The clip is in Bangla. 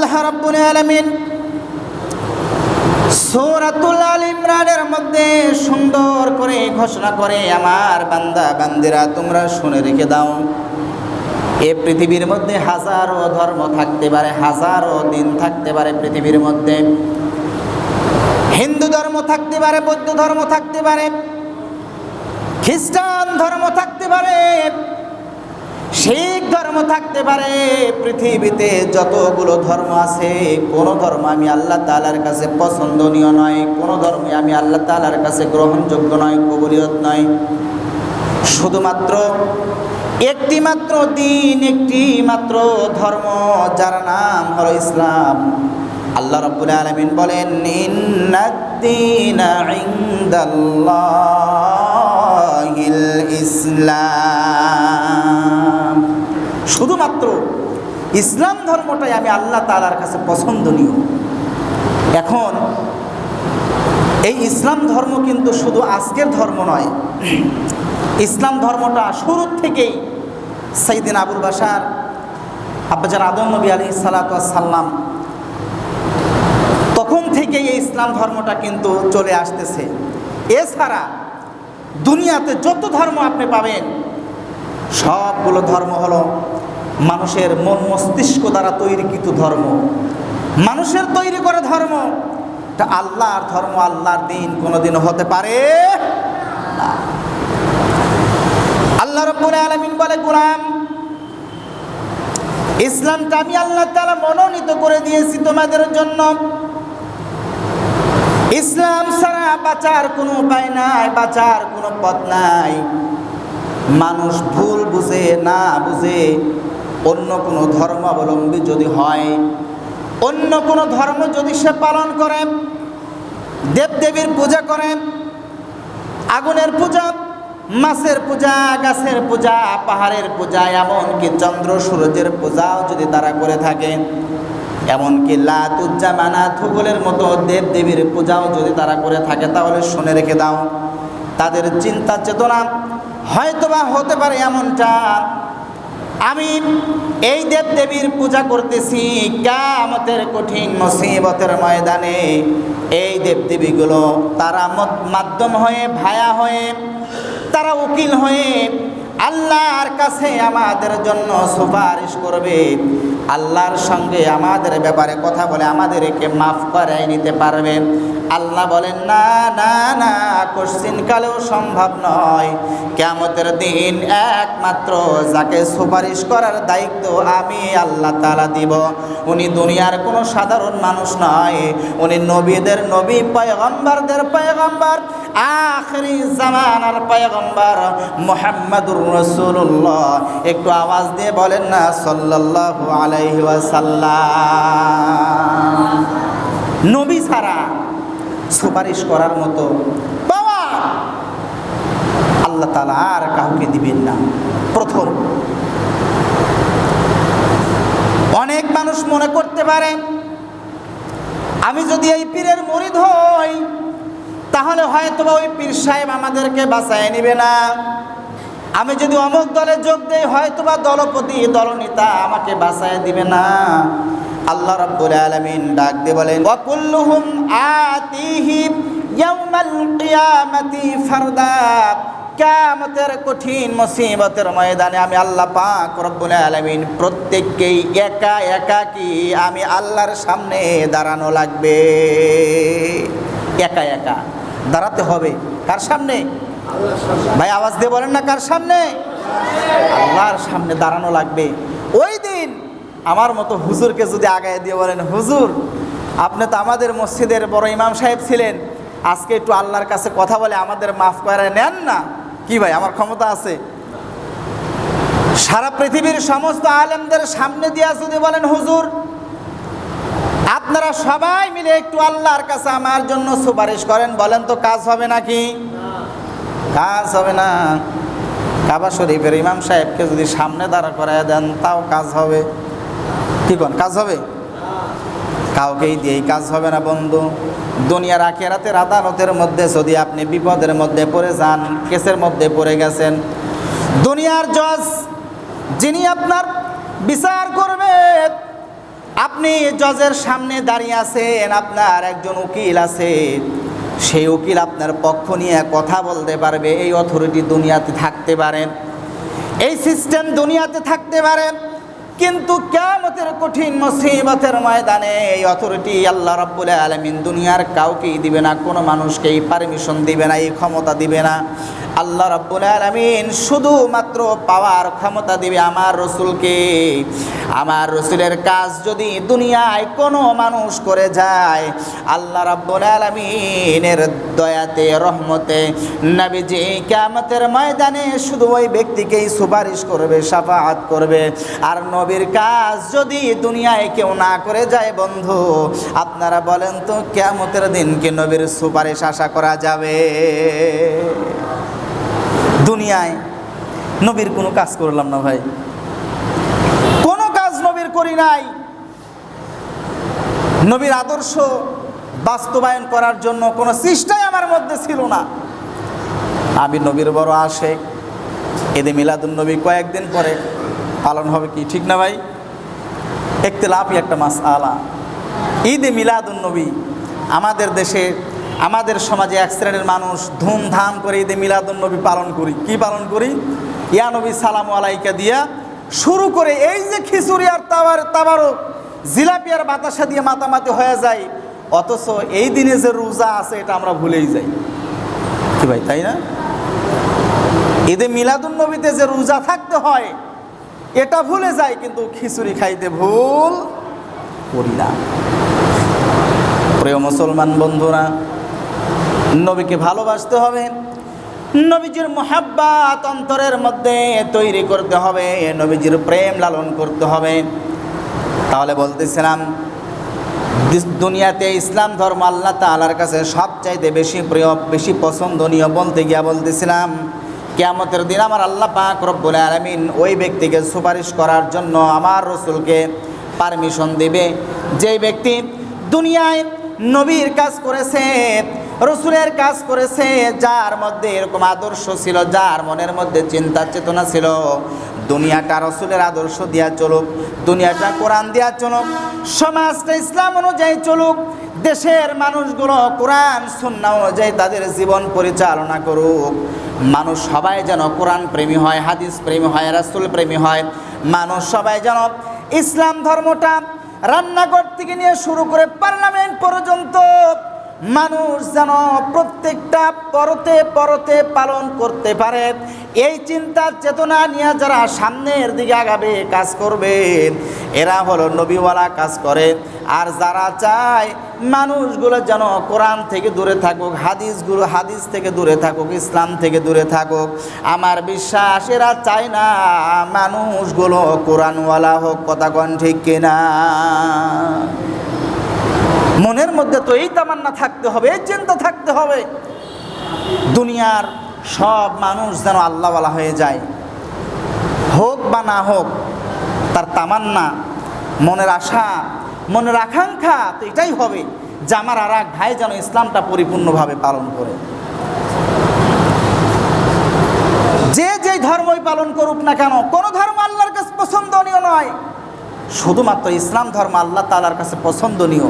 আল্লাহ রাব্বুল আলামিন সূরাতুল আল ইমরানের মধ্যে সুন্দর করে ঘোষণা করে, আমার বান্দা, বান্দিরা, তোমরা শুনে রেখে দাও। এ পৃথিবীর মধ্যে হাজারো ধর্ম থাকতে পারে, হাজারো দিন থাকতে পারে পৃথিবীর মধ্যে। হিন্দু ধর্ম থাকতে পারে, বৌদ্ধ ধর্ম থাকতে পারে, খ্রিস্টান ধর্ম থাকতে পারে শিখ ধর্ম থাকতে পারে। পৃথিবীতে যতগুলো ধর্ম আছে, কোন ধর্ম আমি আল্লাহ তালার কাছে পছন্দনীয় নয়, কোন ধর্মে আমি আল্লাহ তালার কাছে গ্রহণযোগ্য নয়, কবুলিয়ত নয়। শুধুমাত্র একটি মাত্র দিন একটি মাত্র ধর্ম, যার নাম হলো ইসলাম। আল্লাহ রাব্বুল আলামিন বলেন ইসলাম। শুধুমাত্র ইসলাম ধর্মটাই আমি আল্লাহ তালার কাছে পছন্দনীয়। এখন এই ইসলাম ধর্ম কিন্তু শুধু আজকের ধর্ম নয়, ইসলাম ধর্মটা শুরু থেকেই সাইদিন আবুল বাসার আব্বাজান আদম নবী আলী সাল্লাম তখন থেকেই এই ইসলাম ধর্মটা কিন্তু চলে আসতেছে। এছাড়া দুনিয়াতে যত ধর্ম আপনি পাবেন সবগুলো ধর্ম হলো মানুষের মন মস্তিষ্ক দ্বারা তৈরিকৃত ধর্ম। মানুষের তৈরি করা ধর্ম। আল্লাহর ধর্ম, আল্লাহর দিন কোনোদিন হতে পারে আল্লাহ রব্বুল আলামিন বলে গোলাম ইসলামটা আমি আল্লাহ তাআলা মনোনীত করে দিয়েছি তোমাদের জন্য। ইসলাম ছাড়া বাঁচার কোনো উপায় নাই, বাঁচার কোনো পথ নাই। মানুষ ভুল বুঝে, না বুঝে, অন্য কোনো ধর্মাবলম্বী যদি হয়, অন্য কোনো ধর্ম যদি সে পালন করে, দেবদেবীর পূজা করে, আগুনের পূজা, মাছের পূজা, গাছের পূজা, পাহাড়ের পূজা, এমনকি চন্দ্র সূর্যের পূজাও যদি তারা করে থাকে, এমনকি লাতুজ্জামানা থুগলের মতো দেব দেবীর পূজাও যদি তারা করে থাকে, তাহলে শুনে রেখে দাও, তাদের চিন্তা চেতনা হয়তোবা হতে পারে এমনটা। আমি এই দেব দেবীর পূজা করতেছি কামতের কঠিন মুসিবতের ময়দানে। এই দেব দেবীগুলো তারা মাধ্যম হয়ে, ভায়া হয়ে, তারা উকিল হয়ে আল্লাহর কাছে আমাদের জন্য সুপারিশ করবে। আল্লাহর সঙ্গে আমাদের ব্যাপারে কথা বলে আমাদেরকে মাফ করাই নিতে পারবে। আল্লাহ বলেন, না না না, কোশ্চিন কালেও সম্ভব নয়। কেমতের দিন একমাত্র যাকে সুপারিশ করার দায়িত্ব আমি আল্লাহ তালা দিব। উনি দুনিয়ার কোনো সাধারণ মানুষ নয়। উনি নবীদের নবী, পয়গম্বরদের পয়গম্বর। আখরি জামানার পয়গম্বর মোহাম্মদুর রসুল্লাহ একটু আওয়াজ দিয়ে বলেন না, সাল্লাল্লাহু ওয়াসাল্লাম। নবী ছাড়া সুপারিশ করার মতো পাওয়া আল্লাহ তালা আর কাউকে দিবেন না। প্রথম, অনেক মানুষ মনে করতে পারে আমি যদি এই পীরের মরিদ হই হয়তো ওই পীর সাহেব আমাদেরকে বাঁচায় নিবে না। আমি যদি অমুক দলে যোগ দেই হয়তো বা দলপতি, দলনেতা আমাকে বাঁচায় দিবে না। আল্লাহ রাব্বুল আলামিন ডাক দিয়ে বলেন ওয়াকুল্লুহুম আতিহি ইয়াউমাল কিয়ামাতি ফারদা। কিয়ামতের কঠিন মুসিবতের ময়দানে আমি আল্লাহ পাক রব্বুল আলামিন প্রত্যেককেই একা একা কি আমি আল্লাহর সামনে দাঁড়ানো লাগবে? একা একা। দাঁড়াতে হবে। কার সামনে? ভাই, আওয়াজ দিয়ে বলেন না কার সামনে? আল্লাহর সামনে দাঁড়ানো লাগবে। ওই দিন আমার মতো হুজুরকে যদি আগায় দিয়ে বলেন, হুজুর, আপনি তো আমাদের মসজিদের বড় ইমাম সাহেব ছিলেন। আজকে একটু আল্লাহর কাছে কথা বলে আমাদের মাফ করে নেন না? কি ভাই, আমার ক্ষমতা আছে। সারা পৃথিবীর সমস্ত আলেমদের সামনে দিয়া যদি বলেন, হুজুর আপনারা সবাই মিলে একটু আল্লাহর কাছে আমার জন্য সুপারিশ করেন, বলেন তো কাজ হবে নাকি? কাজ হবে না। কাবা শরীফের ইমাম সাহেবকে যদি সামনে দাঁড়া করায় দেন, তাও কাজ হবে। কি কোন, কাজ হবে? কাউকেই দিয়েই কাজ হবে না বন্ধু। দুনিয়ার আখেরাতের আদালতের মধ্যে যদি আপনি বিপদের মধ্যে পড়ে যান, কেসের মধ্যে পড়ে গেছেন, দুনিয়ার জজ যিনি আপনার বিচার করবে আপনি জজের সামনে দাঁড়িয়ে আছেন, আপনার একজন উকিল আছে। সেই উকিল আপনার পক্ষ নিয়ে কথা বলতে পারবে, এই অথরিটি দুনিয়াতে থাকতে পারেন এই সিস্টেম দুনিয়াতে থাকতে পারেন কিন্তু কেমতের কঠিন মুসিবতের ময়দানে এই অথরিটি আল্লাহ রাব্বুল আলামিন দুনিয়ার কাউকেই দিবে না, কোনো মানুষকেই পারমিশন দিবে না, এই ক্ষমতা দিবে না। আল্লাহ রাব্বুল আলামিন শুধুমাত্র পাওয়ার ক্ষমতা দিবে আমার রসুলকে। আমার রসুলের কাজ যদি দুনিয়ায় কোনো মানুষ করে যায়, আল্লাহ রাব্বুল আলামিনের দয়াতে, রহমতে নবীজি কিয়ামতের ময়দানে শুধু ওই ব্যক্তিকেই সুপারিশ করবে সাফাহাত করবে। আর নবীর কাজ যদি দুনিয়ায় কেউ না করে যায় বন্ধু, আপনারা বলেন তো কিয়ামতের দিনকে নবীর সুপারিশ আশা করা যাবে? দুনিয়ায় নবীর কোনো কাজ করলাম না ভাই। কোনো কাজ নবীর করি নাই। নবীর আদর্শ বাস্তবায়ন করার জন্য কোনো চেষ্টাই আমার মধ্যে ছিল না। আমি নবীর বড় আসে এদে মিলাদুন নবী কয়েকদিন পরে পালন হবে কি ঠিক না ভাই? একতে লাভই একটা মাস আলা ঈদে মিলাদুন নবী আমাদের দেশে আমাদের সমাজে এক শ্রেণির মানুষ ধুমধাম করে ঈদে মিলাদুন নবী পালন করি। কি পালন করি? ইয়া নবী সালাম আলাইকা দিয়া শুরু করে এই যে খিচুড়ি আর তাবার তাবারক জিলাপি আর বাতাসা দিয়ে মাতামাতি হয়ে যায়, অথচ এই দিনে যে রোজা আছে এটা আমরা ভুলেই যাই। কি ভাই, তাই না? ঈদে মিলাদুন নবীতে যে রোজা থাকতে হয়, এটা ভুলে যায় কিন্তু খিচুড়ি খাইতে ভুল করি না। প্রিয় মুসলমান বন্ধুরা নবীকে ভালোবাসতে হবে। নবীজির মোহাব্বাত অন্তরের মধ্যে তৈরি করতে হবে, নবীজির প্রেম লালন করতে হবে। তাহলে বলতেছিলাম দুনিয়াতে ইসলাম ধর্ম আল্লাহ তালার কাছে সবচাইতে বেশি প্রিয়, বেশি পছন্দনীয় বলতে গিয়া বলতেছিলাম, কেয়ামতের দিন আমার আল্লাহ পাক রব্বুল আলমিন ওই ব্যক্তিকে সুপারিশ করার জন্য আমার রসুলকে পারমিশন দেবে। যেই ব্যক্তি দুনিয়ায় নবীর কাজ করেছে রসুলের কাজ করেছে, যার মধ্যে এরকম আদর্শ ছিল, যার মনের মধ্যে চিন্তা চেতনা ছিল। দুনিয়াটা রসুলের আদর্শ দিয়া চলুক, দুনিয়াটা কোরআন দিয়া চলুক, সমাজটা ইসলাম অনুযায়ী চলুক, দেশের মানুষগুলো কোরআন, সুন্না অনুযায়ী তাদের জীবন পরিচালনা করুক। মানুষ সবাই যেন কোরআন প্রেমী হয়, হাদিস প্রেমী হয়, রাসুল প্রেমী হয়, মানুষ সবাই যেন ইসলাম ধর্মটা রান্নাঘর থেকে নিয়ে শুরু করে পার্লামেন্ট পর্যন্ত মানুষ যেন প্রত্যেকটা পরতে পরতে পালন করতে পারে, এই চিন্তার চেতনা নিয়ে যারা সামনের দিকে আগাবে, কাজ করবে। এরা হলো নবীওয়ালা, কাজ করে। আর যারা চায় মানুষগুলো যেন কোরআন থেকে দূরে থাকুক, হাদিসগুলো, হাদিস থেকে দূরে থাকুক, ইসলাম থেকে দূরে থাকুক। আমার বিশ্বাস, এরা চায় না মানুষগুলো কোরআনওয়ালা হোক, কথা কন ঠিক কিনা। মনের মধ্যে তো এই তামান্না থাকতে হবে, এই চিন্তা থাকতে হবে। দুনিয়ার সব মানুষ যেন আল্লাহওয়ালা হয়ে যায়। হোক বা না হোক, তার তামান্না, মনের আশা, মনের আকাঙ্ক্ষা তো এটাই হবে যে আমার আর এক ভাই যেন ইসলামটা পরিপূর্ণভাবে পালন করে। যে যেই ধর্মই পালন করুক না কেন, কোনো ধর্ম আল্লাহর কাছে পছন্দনীয় নয়। শুধুমাত্র ইসলাম ধর্ম আল্লাহ তালার কাছে পছন্দনীয়।